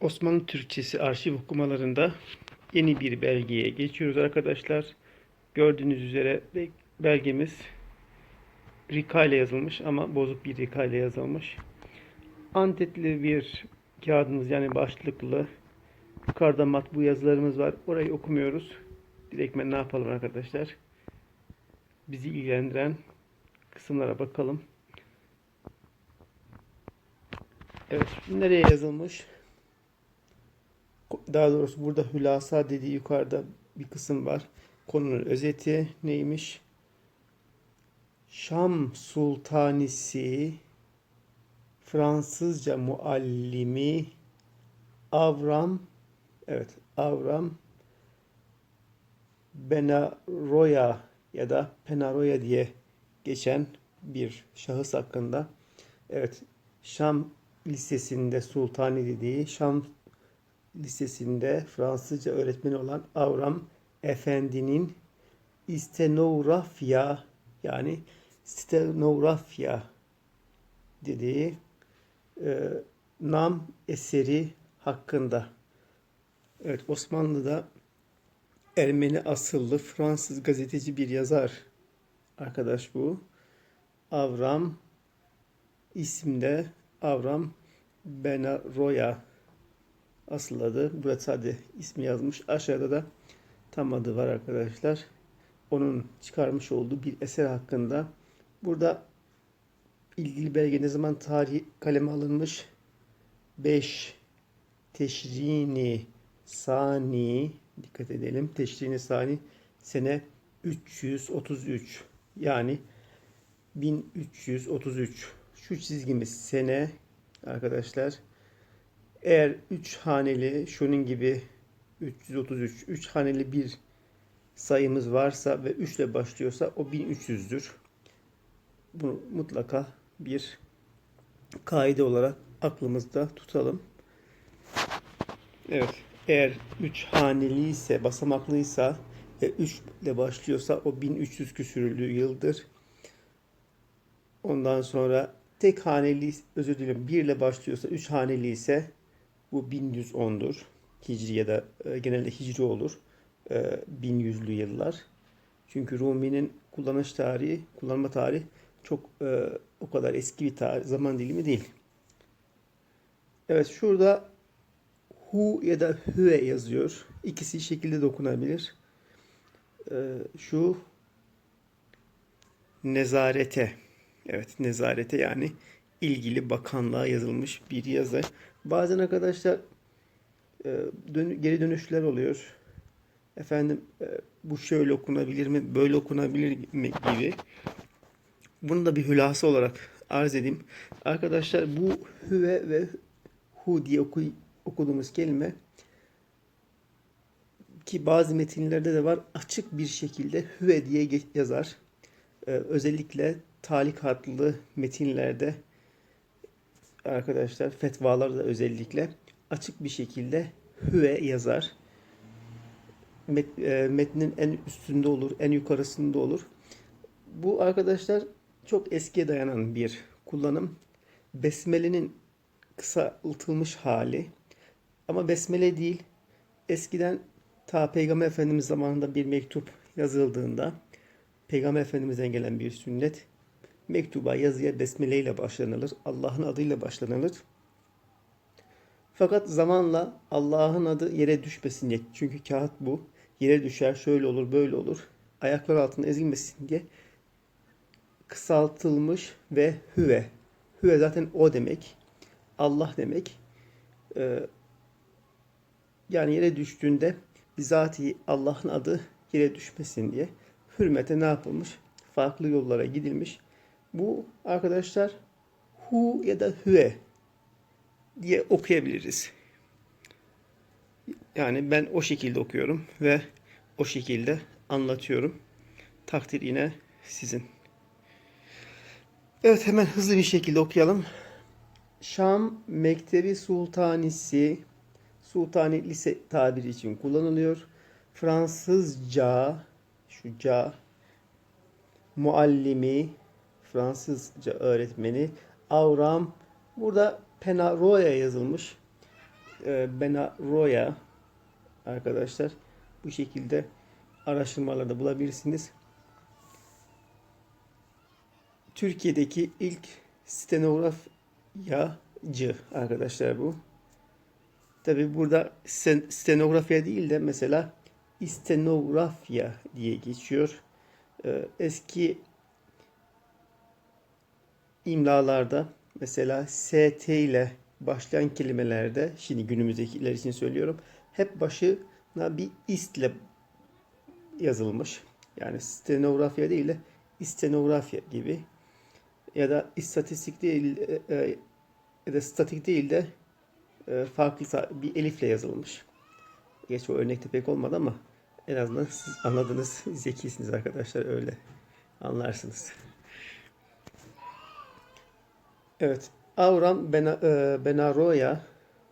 Osmanlı Türkçesi arşiv okumalarında yeni bir belgeye geçiyoruz arkadaşlar. Gördüğünüz üzere be- belgemiz Rika ile yazılmış ama bozuk bir Rika ile yazılmış. Antetli bir kağıdımız yani başlıklı. Yukarıda matbu yazılarımız var. Orayı okumuyoruz. Direktmen ne yapalım arkadaşlar? Bizi ilgilendiren kısımlara bakalım. Evet, nereye yazılmış? Daha doğrusu burada hülasa dediği yukarıda bir kısım var. Konunun özeti neymiş? Şam Sultanisi Fransızca muallimi Avram evet Avram Benaroya ya da Penaroya diye geçen bir şahıs hakkında evet Şam Lisesi'nde Sultani dediği Şam Lisesi'nde Fransızca öğretmeni olan Avram Efendi'nin istenografya yani stenografya dediği e, nam eseri hakkında. Evet Osmanlı'da Ermeni asıllı Fransız gazeteci bir yazar arkadaş bu. Avram isimde Avram Benaroya asıl adı. Burada sadece ismi yazmış. Aşağıda da tam adı var arkadaşlar. Onun çıkarmış olduğu bir eser hakkında. Burada ilgili belge ne zaman tarih kaleme alınmış? 5 Teşrini Sani dikkat edelim. Teşrini Sani sene 333 yani 1333 şu çizgimiz sene arkadaşlar eğer 3 haneli şunun gibi 333 3 haneli bir sayımız varsa ve 3 ile başlıyorsa o 1300'dür. Bunu mutlaka bir kaide olarak aklımızda tutalım. Evet. Eğer 3 haneli ise basamaklıysa ve 3 ile başlıyorsa o 1300 küsürlü yıldır. Ondan sonra tek haneli özür dilerim 1 ile başlıyorsa 3 haneli ise bu 1110'dur. Hicri ya da e, genelde hicri olur. E, 1100'lü yıllar. Çünkü Rumi'nin kullanış tarihi, kullanma tarihi çok e, o kadar eski bir tarih, zaman dilimi değil. Evet şurada hu ya da hüve yazıyor. İkisi şekilde dokunabilir. E, şu nezarete. Evet nezarete yani ilgili bakanlığa yazılmış bir yazı. Bazen arkadaşlar e, dön- geri dönüşler oluyor. Efendim e, bu şöyle okunabilir mi, böyle okunabilir mi gibi. Bunu da bir hülasa olarak arz edeyim. Arkadaşlar bu hüve ve hu diye oku, okuduğumuz kelime ki bazı metinlerde de var açık bir şekilde hüve diye yazar. Ee, özellikle talikatlı metinlerde arkadaşlar fetvalarda özellikle açık bir şekilde hüve yazar. Met, e, metnin en üstünde olur, en yukarısında olur. Bu arkadaşlar çok eskiye dayanan bir kullanım. Besmele'nin kısaltılmış hali. Ama besmele değil. Eskiden ta Peygamber Efendimiz zamanında bir mektup yazıldığında Peygamber Efendimiz'den gelen bir sünnet mektuba yazıya besmele ile başlanılır. Allah'ın adıyla başlanılır. Fakat zamanla Allah'ın adı yere düşmesin diye. Çünkü kağıt bu. Yere düşer, şöyle olur, böyle olur. Ayaklar altında ezilmesin diye kısaltılmış ve hüve. Hüve zaten o demek. Allah demek. Ee, yani yere düştüğünde bizatihi Allah'ın adı yere düşmesin diye hürmete ne yapılmış? Farklı yollara gidilmiş. Bu arkadaşlar hu ya da hüve diye okuyabiliriz. Yani ben o şekilde okuyorum ve o şekilde anlatıyorum. Takdir yine sizin. Evet hemen hızlı bir şekilde okuyalım. Şam Mektebi Sultanisi Sultani lise tabiri için kullanılıyor. Fransızca şu ca muallimi Fransızca öğretmeni Avram burada Penaroya yazılmış. Benaroya arkadaşlar bu şekilde araştırmalarda bulabilirsiniz. Türkiye'deki ilk stenografyacı arkadaşlar bu. Tabi burada sten- stenografya değil de mesela istenografya diye geçiyor. Ee, eski imlalarda mesela ST ile başlayan kelimelerde şimdi günümüzdekiler için söylüyorum hep başına bir istle yazılmış. Yani stenografya değil de istenografya gibi ya da istatistik değil e, e, ya da statik değil de e, farklı bir elifle yazılmış. Geç o örnekte pek olmadı ama en azından siz anladınız. Zekisiniz arkadaşlar öyle anlarsınız. Evet. Avram Bena, e, Benaroya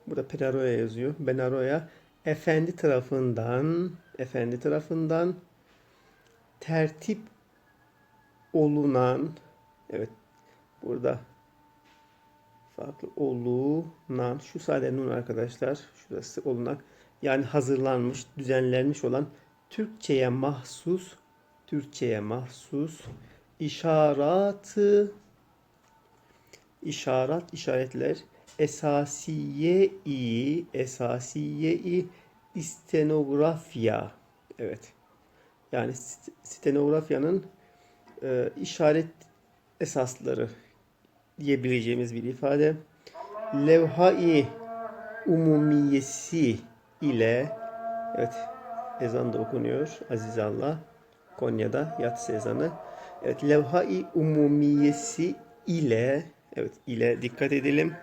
burada Penaroya yazıyor. Benaroya efendi tarafından efendi tarafından tertip olunan evet burada farklı olunan şu sade nun arkadaşlar şurası olunan yani hazırlanmış düzenlenmiş olan Türkçe'ye mahsus Türkçe'ye mahsus işaratı işaret işaretler. Esasiye-i esasiye-i istenografya. Evet. Yani st- stenografyanın e, işaret esasları diyebileceğimiz bir ifade. Levha-i umumiyesi ile evet ezan da okunuyor. Aziz Allah Konya'da yatsı ezanı. Evet levha-i umumiyesi ile evet ile dikkat edelim.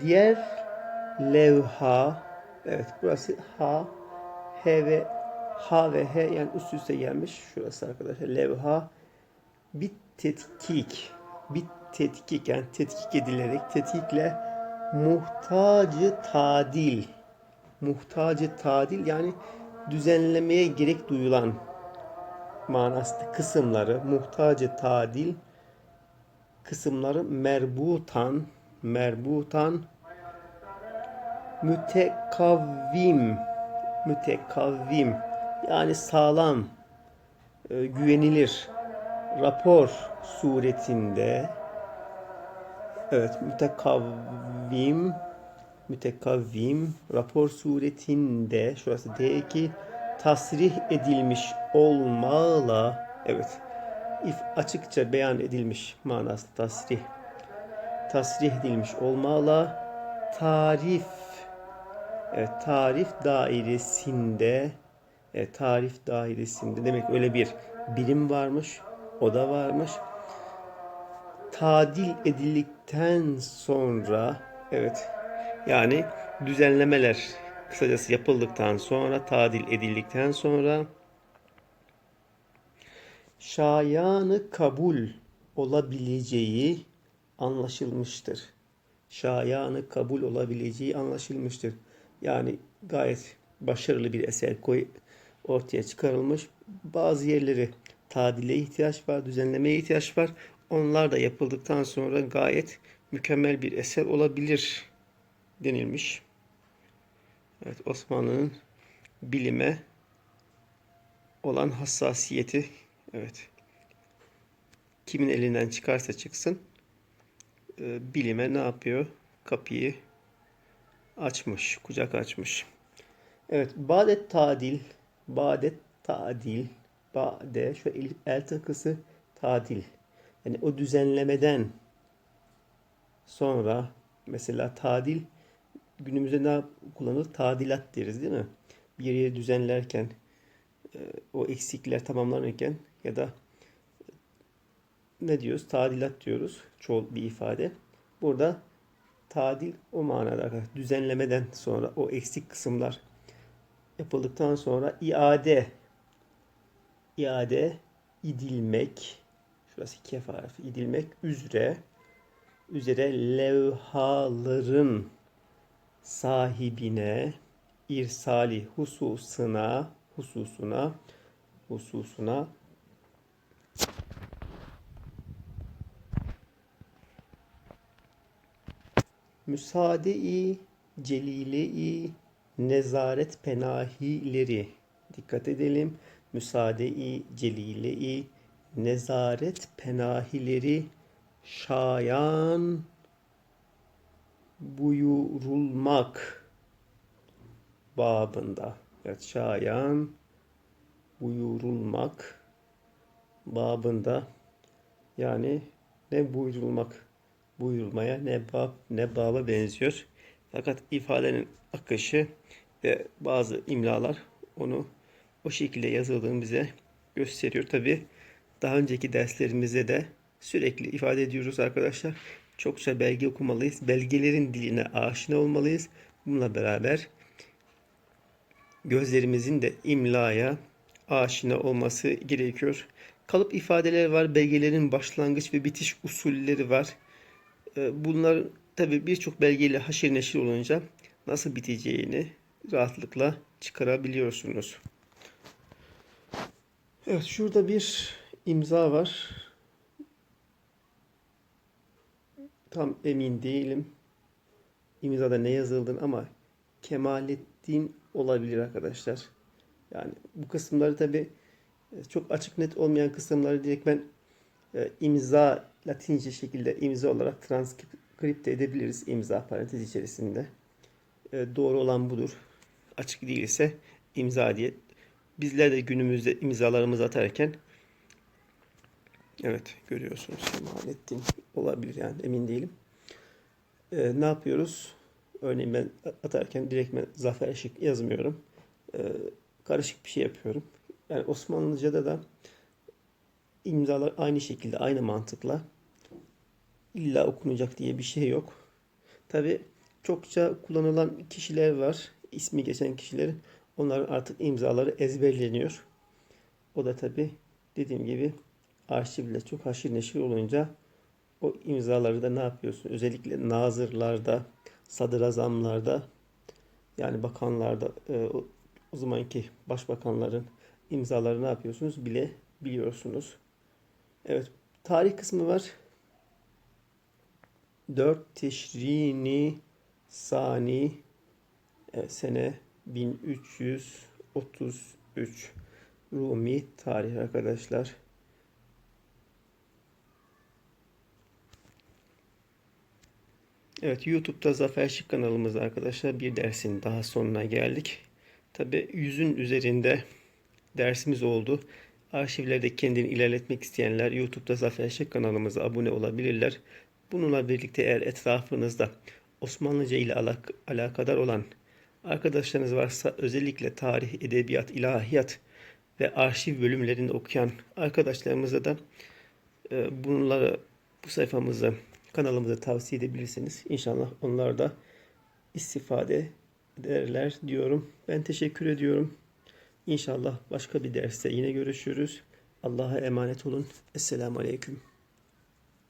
Diğer levha evet burası ha h ve h ve h yani üst üste gelmiş. Şurası arkadaşlar levha. Bir tetkik bir tetkik yani tetkik edilerek tetkikle muhtacı tadil. Muhtacı tadil yani düzenlemeye gerek duyulan manasında kısımları muhtacı tadil kısımları merbutan merbutan mütekavvim mütekavvim. Yani sağlam e, güvenilir rapor suretinde evet mütekavvim mütekavvim rapor suretinde şurası D2 tasrih edilmiş olmalı evet if açıkça beyan edilmiş manası tasrih tasrih edilmiş olmalı tarif evet, tarif dairesinde evet, tarif dairesinde demek öyle bir birim varmış o da varmış. Tadil edildikten sonra evet yani düzenlemeler kısacası yapıldıktan sonra tadil edildikten sonra şayanı kabul olabileceği anlaşılmıştır. Şayanı kabul olabileceği anlaşılmıştır. Yani gayet başarılı bir eser koy ortaya çıkarılmış. Bazı yerleri tadile ihtiyaç var, düzenlemeye ihtiyaç var. Onlar da yapıldıktan sonra gayet mükemmel bir eser olabilir denilmiş. Evet Osmanlı'nın bilime olan hassasiyeti evet kimin elinden çıkarsa çıksın e, bilime ne yapıyor? Kapıyı açmış, kucak açmış. Evet, badet tadil, badet tadil, bade şu el, el takısı tadil. Yani o düzenlemeden sonra mesela tadil günümüzde ne kullanılır? Tadilat deriz değil mi? Bir yeri düzenlerken e, o eksikler tamamlanırken ya da ne diyoruz? Tadilat diyoruz. Çoğul bir ifade. Burada tadil o manada arkadaşlar. Düzenlemeden sonra o eksik kısımlar yapıldıktan sonra iade iade idilmek şurası kef harfi idilmek üzere üzere levhaların sahibine irsali hususuna hususuna hususuna müsaade-i celile-i nezaret penahileri dikkat edelim. Müsaade-i celile-i nezaret penahileri şayan buyurulmak babında. Evet, buyurulmak babında yani ne buyurulmak buyurulmaya ne bab ne baba benziyor. Fakat ifadenin akışı ve bazı imlalar onu o şekilde yazıldığını bize gösteriyor. Tabi daha önceki derslerimizde de sürekli ifade ediyoruz arkadaşlar. Çokça belge okumalıyız. Belgelerin diline aşina olmalıyız. Bununla beraber gözlerimizin de imlaya aşina olması gerekiyor. Kalıp ifadeler var. Belgelerin başlangıç ve bitiş usulleri var. Ee, Bunlar tabi birçok belgeyle haşir neşir olunca nasıl biteceğini rahatlıkla çıkarabiliyorsunuz. Evet şurada bir imza var. Tam emin değilim. İmzada ne yazıldığını ama Kemalettin olabilir arkadaşlar. Yani bu kısımları tabi çok açık net olmayan kısımları direkt ben e, imza latince şekilde imza olarak transkripte edebiliriz imza parantez içerisinde. E, doğru olan budur. Açık değilse imza diye. Bizler de günümüzde imzalarımızı atarken evet görüyorsunuz Kemalettin olabilir yani emin değilim. E, ne yapıyoruz? Örneğin ben atarken direkt ben Zafer Şık yazmıyorum. E, karışık bir şey yapıyorum. Yani Osmanlıca'da da imzalar aynı şekilde, aynı mantıkla illa okunacak diye bir şey yok. Tabi çokça kullanılan kişiler var. ismi geçen kişiler. Onların artık imzaları ezberleniyor. O da tabi dediğim gibi arşivle çok haşir neşir olunca o imzaları da ne yapıyorsun? Özellikle nazırlarda, sadrazamlarda yani bakanlarda e, o, o zamanki başbakanların imzaları ne yapıyorsunuz bile biliyorsunuz. Evet tarih kısmı var. 4 Teşrini Sani evet, sene 1333 Rumi tarih arkadaşlar. Evet YouTube'da Zafer Şık kanalımızda arkadaşlar bir dersin daha sonuna geldik. Tabi yüzün üzerinde dersimiz oldu. Arşivlerde kendini ilerletmek isteyenler YouTube'da Zafer Şık kanalımıza abone olabilirler. Bununla birlikte eğer etrafınızda Osmanlıca ile alak alakadar olan arkadaşlarınız varsa özellikle tarih, edebiyat, ilahiyat ve arşiv bölümlerini okuyan arkadaşlarımıza da e, bunları bu sayfamızı kanalımıza tavsiye edebilirsiniz. İnşallah onlar da istifade ederler diyorum. Ben teşekkür ediyorum. İnşallah başka bir derste yine görüşürüz. Allah'a emanet olun. Esselamu Aleyküm.